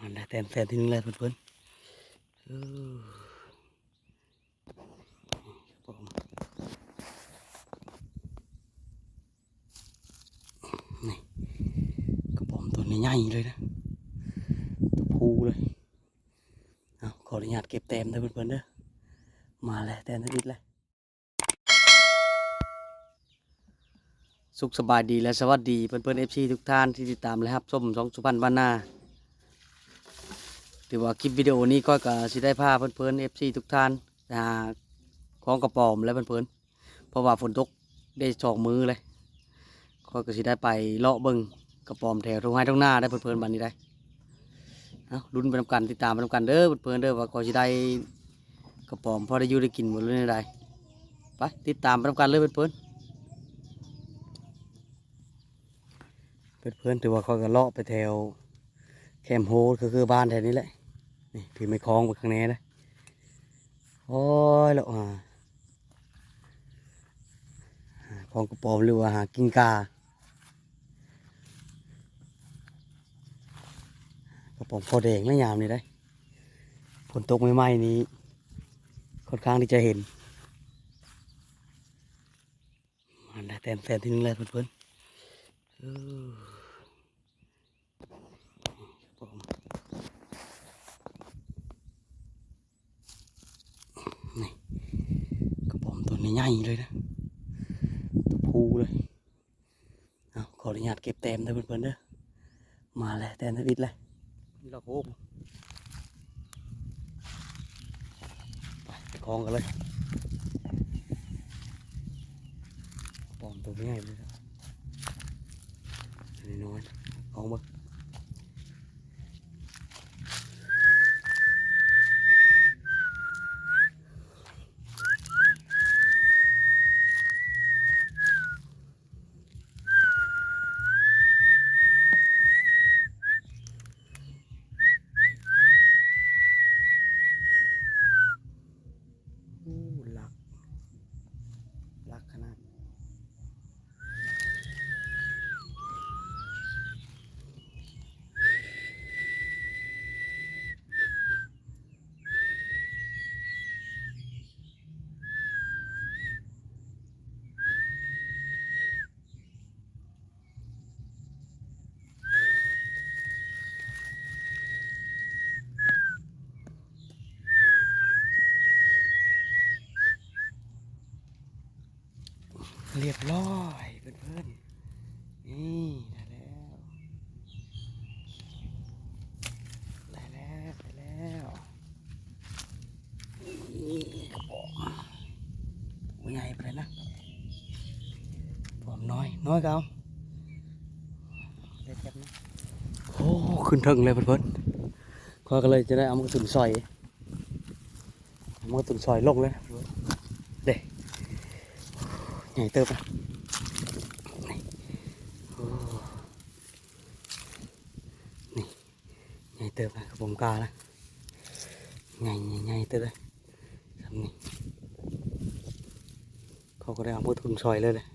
อันได้แต้มแต้มที่นึงแล้วเพื่อนๆผมนี่กระป๋อมตัวนี้ใหญ่เลยนะตัวพูเลยเอาขออนุญาตเก็บแต้มเด้อเพื่อนๆเด้อมาแล้วแต้มนิดเลยสุขสบายดีและสวัสดีเพื่อนๆเอฟซีทุกท่านที่ติดตามและครับส้มสองสุพรรณบ้านนา ถือว่าคลิปวิดีโอนี้ก็ก็สิได้พาเพื่อนๆเอฟซีทุกท่านหาของกระป๋อมและเพื่อนๆเพราะว่าฝนตกได้สองมือเลยก็ก็สิได้ไปเลาะเบิงกระป๋อมแถวทุ่งไร่ทุ่งนาได้เพื่อนๆบ้านนี้ได้เอาลุ้นไปทำกันติดตามไปทำกันเด้อเพื่อนๆเด้อว่าก็สิได้กระป๋อมพอได้อยู่ได้กินหมดเลยในใดไปติดตามไปทำกันเลยเพื่อนๆเพื่อนๆถือว่าเขาก็เลาะไปแถวแคมโฮสก็คือบ้านแถวนี้แหละ นี่พี่ไม่คล้องไปข้างในนะโอ้ยแล้วอ่าหาของกระป๋อมหรือว่าหากิ้งกากระป๋อมพอแดงและยามนี่ได้ฝนตกใหม่นี้ค่อนข้างที่จะเห็นมันได้แต้มแต้มที่นึงแล้วเพื่อนๆ เออครับผมนี่กระป๋อมตัวนี้ ใหญ่เลยนะตัวพูเลยเอาขออนุญาตเก็บแต้มเด้อเพื่อนๆเด้อมาแล้วแต้มทวิตเลยนี่เราโคกไปไปคล้องกันเลยกระป๋อมตัวนี้ใหญ่เลยนะนี่น้อยๆของมึงอู้หลักหลักขนาด เรียบร้อยเพื่อนๆ นี่ได้แล้ว ได้แล้วได้แล้วนี่กระป๋องใหญ่ไปเลยนะผมน้อยน้อยเกเอาได้แจ็บนะโอ้ขึ้นถึงเลยเพื่อนๆข้อยก็เลยจะได้เอามากระสุนซอยเอามากระสุนซอยลงเลยนะเพื่อน ใหญ่เติบนะนี่โอ้นี่ใหญ่เติบนะกระผมกาละใหญ่ใหญ่ใหญ่เติบเลยทำนี่เขาก็ได้เอามือทุนซอยเลยเลย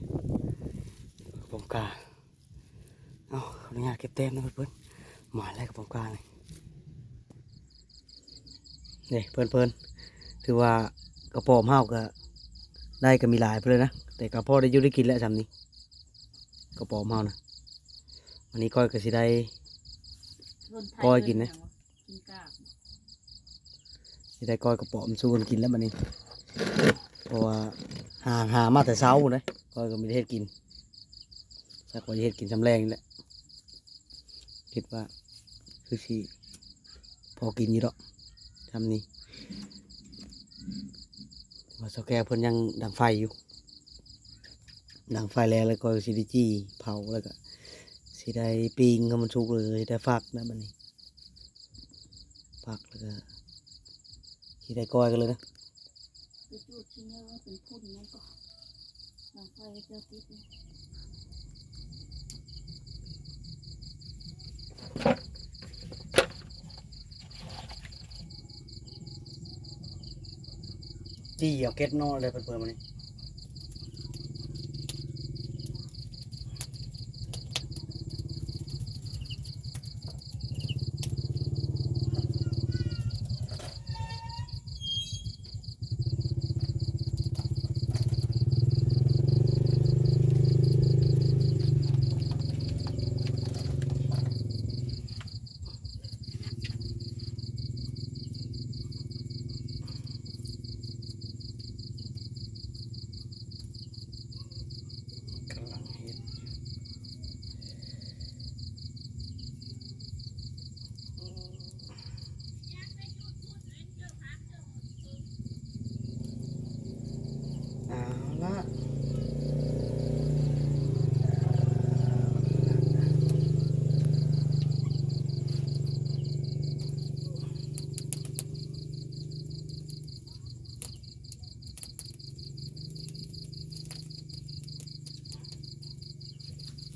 กระผมกาเอาขออนุญาตเก็บเต็มนะเพื่อนหมาแล้วกระผมกาเลยเนี่ยเพื่อนๆถือว่ากระปอมห้าวก็ได้ก็มีหลายไปเลยนะ แต่ก็พอได้อยุ่ได้กินแล้วจำนี้ก็ปอมเฮานะวันนี้ก้อยก็สิได้ ก้อยกินนะ กินกากสิได้ก้อยกระป๋อมสู้กันกินแล้วมันนี้เพราะว่าหาหามาแต่เช้าเลยก้อยก็มีได้เฮ็ดกินสักว่าจะเฮ็ดกินสำแรงนี่แหละคิดว่าคือสิพอกินอยู่ดอกทำนี้ว่าสแกเพิ่นยังดังไฟอยู่ ดังไฟแล้วแล้วก็สิได้จี้เผาแล้วก็สิได้ปิงก็มันสุกเลยได้ฟักนะบัดนี้ฟักแล้วก็สิได้ก้อยกันเลยนะไปจูดที่เนี่ยว่าเป็นพุ่นนั่นก็หลังไฟเจ้าติดเลยจี้เอาเก็ดนอเลยเปิดมานี่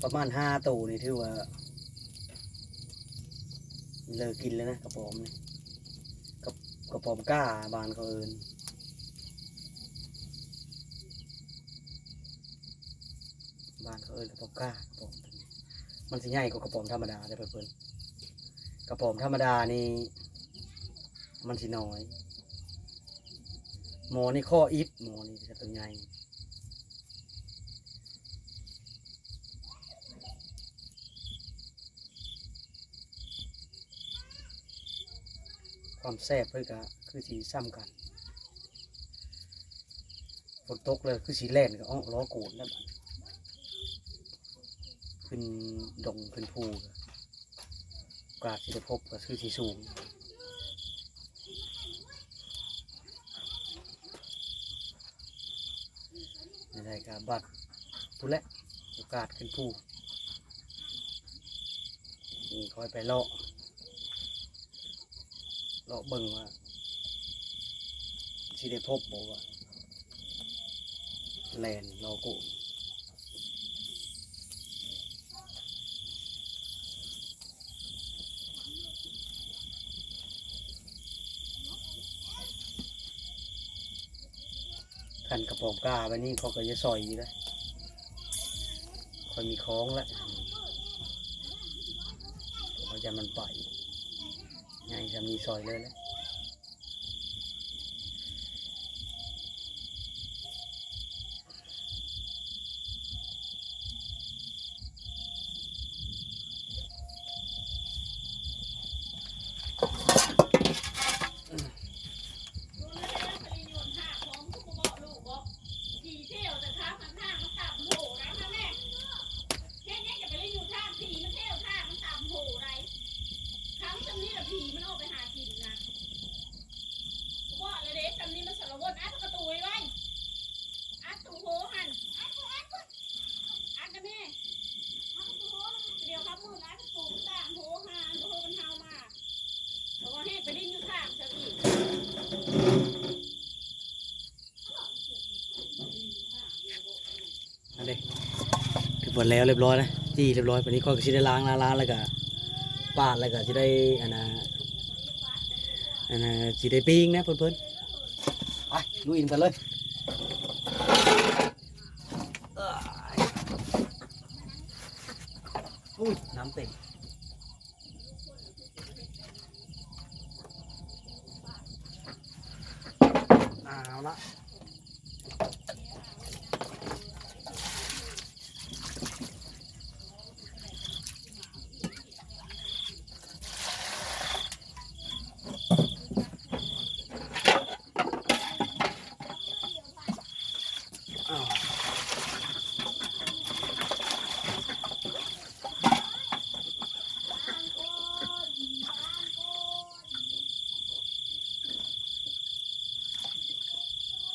ประมาณห้าตัวนี่ถือว่าเลิกกินแล้วนะกระป๋อมนี่กับกระป๋อมก้าบานเขาเอินบานเขาเอินกระป๋อมก้ากระป๋อมมันสิใหญ่กว่ากระป๋อมธรรมดาได้อเพื่อนๆกระป๋อมธรรมดานี่มันสิน้อยหมอนี่ข้ออิฟหมอนี่จะตัวใหญ่ ความแซ่บเพื่อก็คือสีซ้ำกันฝนตกเลยคือสีแล่นก็อ้อล้อโกนแล้วบัดขึ้นดงขึ้นภูก็โอกาสที่จะพบก็คือสีสูงในรายการบัตรผู้และโอกาสขึ้นผู้นี่คอยไปเลาะ เลาะเบิ่งว่าสิได้พบบอกว่าแลนโลโก้ขันกระป๋องกาไปนี่เขาก็จะซอยอยู่แล้วคอยมีคล้องแล้วเขาจะมันไป ให้จะมีซอยเลยแล้ว ผีเที่ยวแต่ข้ามมันทางมันต่ำโหไรนะแม่แค่นี้อย่าไปเล่นอยู่ทางผีมันเที่ยวทางมันต่ำโหไรครั้งจำนี้ละผีมันออกไปหากินนะว่าเลยเด็กจำนี้มันสารวัตรอัดประตูไว้ไว้อัดตูโหหันอัดอัดอัดนะแม่เดี๋ยวครับมืออัดตูต่างโหหันโหมันเฮามาเพราะว่าให้ไปเล่นอยู่ทางจะอีก อันนี้ถือหมดแล้วเรียบร้อยนะจี้เรียบร้อยวันนี้ก็จะได้ล้างล้างล้างแล้วก็ปาดแล้วก็จะได้อันน่ะอันน่ะจะได้ปิ้งนะเพื่อนๆไปลุยอินกันเลยเอ้ยอุ้ยน้ำเต็มเอาละ อ้าว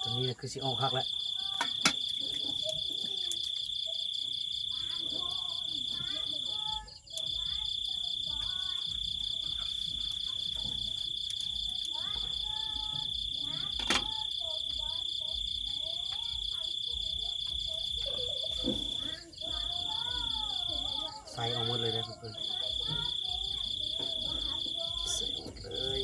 ตรงนี้นะ คือสิออกคักแล้วใส่ออกหมดเลยนะเพื่อนๆใส่หมดเลย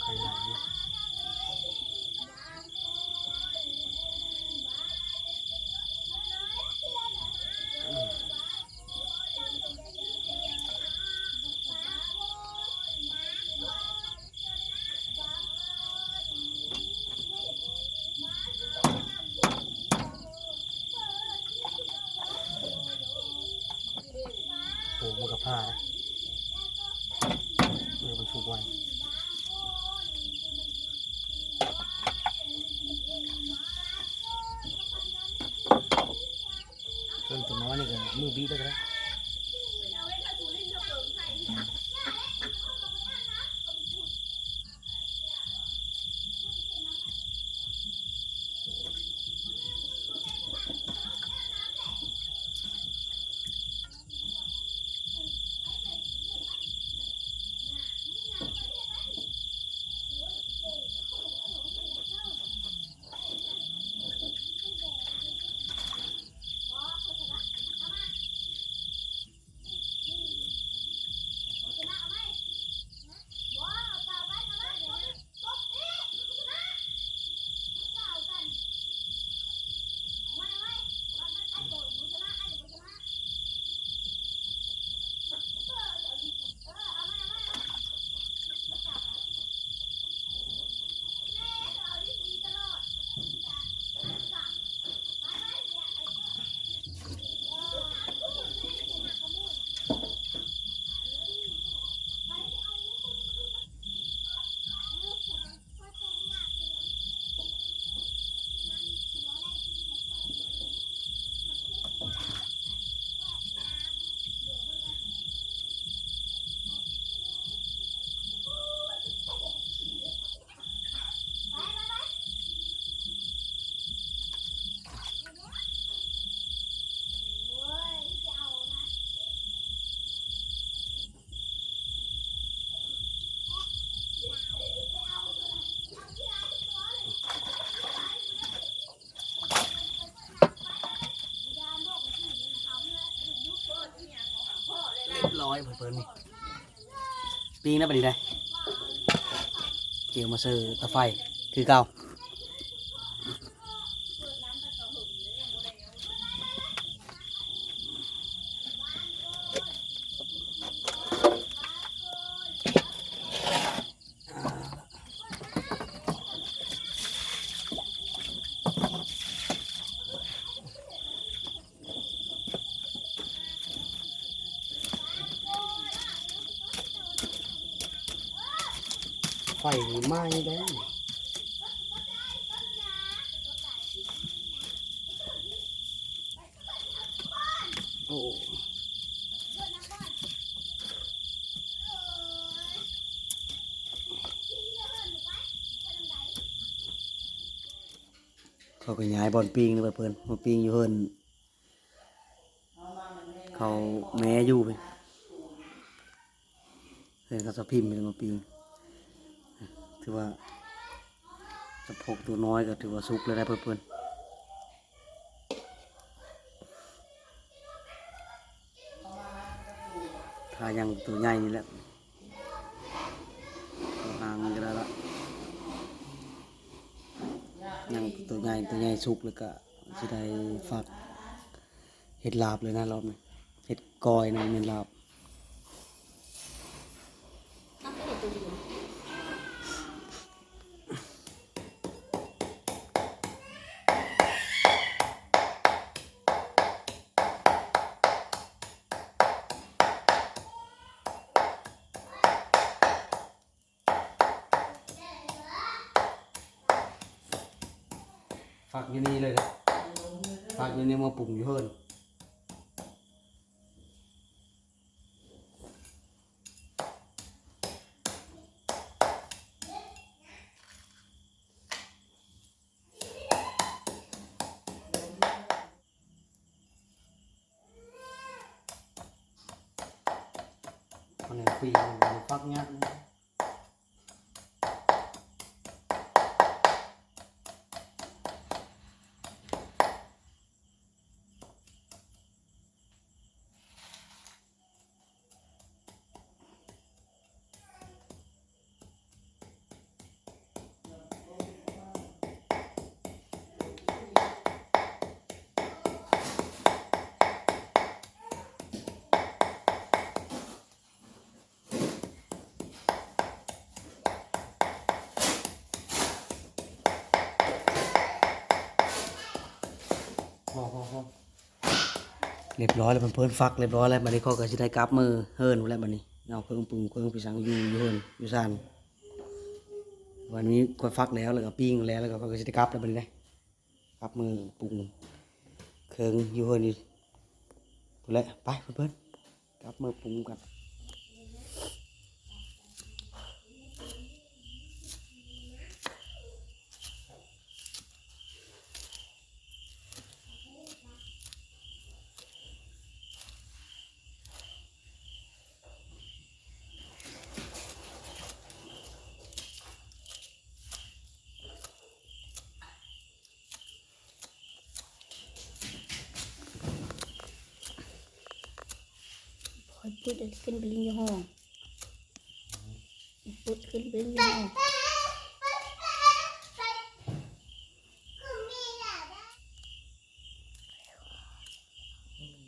ไข่ไหลเนี่ยอืมโอ้มันกับผ้านะเออมันชุบไว้ส่วนตัวน้อยนี่ก็มือบีได้ก็ได้ อยเพิ่นๆปีงนะบัดนี้ได้เกี่ยวมาซื้อตะไฟคือเก่าไฟไหม้แล้โอ้เขาก็ย้ายบอลปิงเลยเพิ่นมาปิงอยู่เพิ่นเขาแม่อยู่ไปเพิ่นเขาจะพิมพ์ไปมาปิง ถือว่าสะโพกตัวน้อยก็ถือว่าสุกเลยได้เพื่อนๆถ้ายังตัวใหญ่นี่แหละตัวหางก็ได้ละยังตัวใหญ่ตัวใหญ่สุกแล้วก็จะได้ฝักเห็ดลาบเลยนะรอบนี้เห็ดกอยนะเป็นลาบ น้ำเผ็ดตัวเดียว ผักอยู่นี่เลยนะผักอยู่นี่มาปรุงอยู่เฮิรนเนี่ยปีมันฟักงัดนะพอพอพอ เรียบร้อยแล้วมันเพิ่นฟักเรียบร้อยแล้วบัดนี้เขาก็สิได้กลับมือเฮิร์นแล้วบัดนี้เอาเครื่องปรุงเครื่องพิสังอยู่อยู่เฮิรนอยู่ซ่านวันนี้ก็ฟักแล้วแล้วก็ปิ้งแล้วแล้วก็เขาก็สิได้กลับแล้วบัดนี้นะกลับมือปรุงเครื่องอยู่เฮิรนนี่พูดแล้วไปเพื่อนๆกลับมือปรุงกัน พอพุดขึ้นไปลิงอยู่ห้องพุดขึ้นไปลิงอยู่ห้อง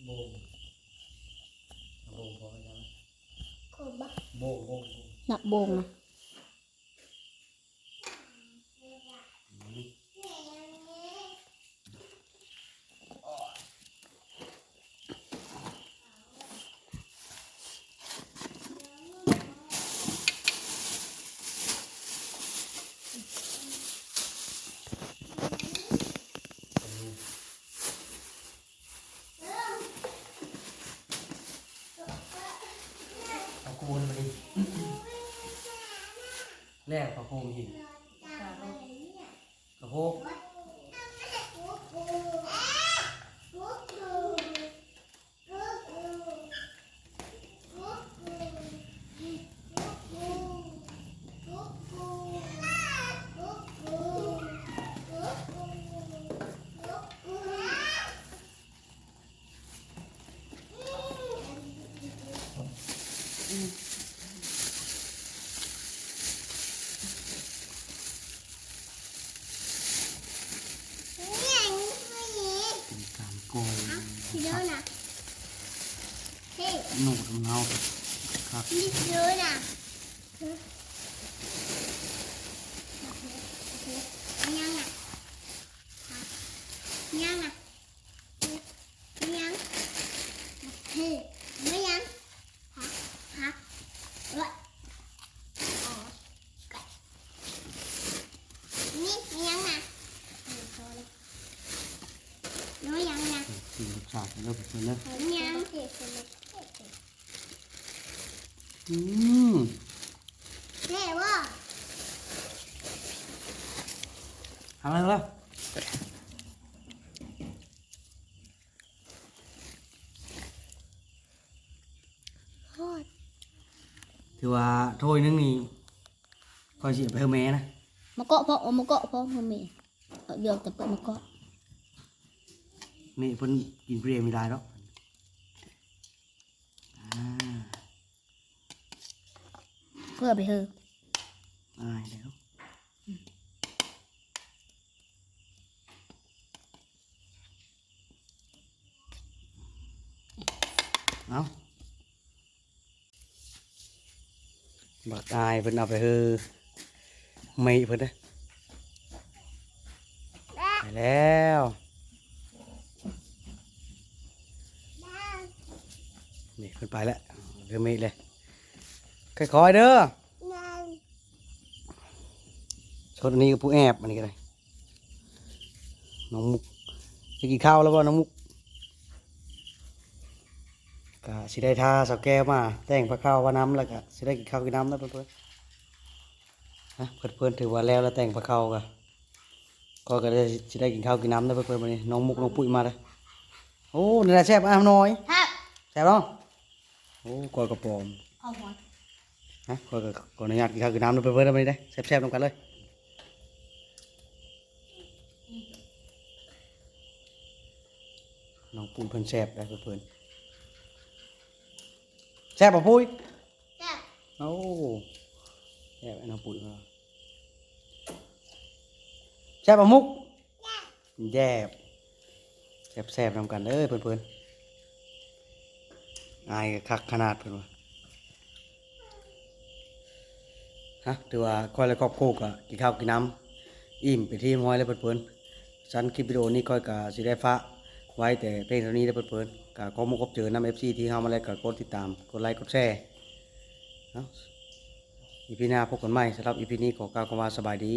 โบงโบงพอแล้วโคบ้าโบงโบงหนักโบงนะ เอาคูนมาดิแร ก เริ่มเป็นเลยยังอืมเรียกว่าทำอะไรแล้วโคตรถือว่าถ้วยนึงนี่คอยสิเอาไปให้แม่นะมาเกาะพ่อเอามาเกาะพ่อพ่อแม่เอาเดี๋ยวแต่เปิดมาเกาะ แม่เพิ่นกินเปรี้ยวไม่ได้หรอกอ่าเพื่อไปเถอะอายแล้วเอาบักอายเพิ่นเอาไปเฮือไม่เพิ่นนะไปแล้ว นี่เพิ่นไปแล้วเรือเมฆเลยค่อยๆเด้อชดอันนี้กับผู้แอบอันนี้ก็ได้น้องมุกจะกินข้าวแล้วบ่น้องมุกก็สิได้ทาสาวแก้วมา แต่งพระข้าวว่าน้ำแล้วก็สิได้กินข้าวกินน้ำแล้วเพื่อนๆนะเพื่อนๆถือว่าแล้วแล้วแต่งพระข้าวก็ก็ก็ได้สิได้กินข้าวกินน้ำแล้วเพื่อนๆวันนี้น้องมุกน้องปุ้ยมาเลยโอ้นี่แหละแซ่บอะหน่อยครับแซ่บเนาะ โอ้กอยกระปอมเอาหัวนะกอยก็ขออนุญาตกินข้าวกินน้ำแล้วเพื่อนๆวันนี้ได้แซ่บๆนำกันเลยน้องปูนเพิ่นแซ่บได้เพิ่นแซ่บป่ะปุ้ยครับโอ้แซ่บไอ้น้องปุ้ยมาแซ่บป่ะมุกแย่บแซ่บแซ่บนำกันเด้อเพิ่นเพิ่น อายก็คักขนาดเพิ่นว่าฮะถือว่าคอยและครอบครัวก็กินข้าวกินน้ำอิ่มไปที่ม้อยแล้วเพิ่นเพิ่นฉันคลิปวิดีโอนี้ค่อยก็สิได้ฟ้าไว้แต่เพียงเท่านี้แล้วเพิ่นเพิ่นก็ขอมุกขอบเจอนำ FC ที่เฮามาแล้วก็กดติดตามกดไลค์กดแชร์เนาะอีพีหน้าพบกันใหม่สำหรับอีพีนี้ขอกล่าวคำว่าสบายดี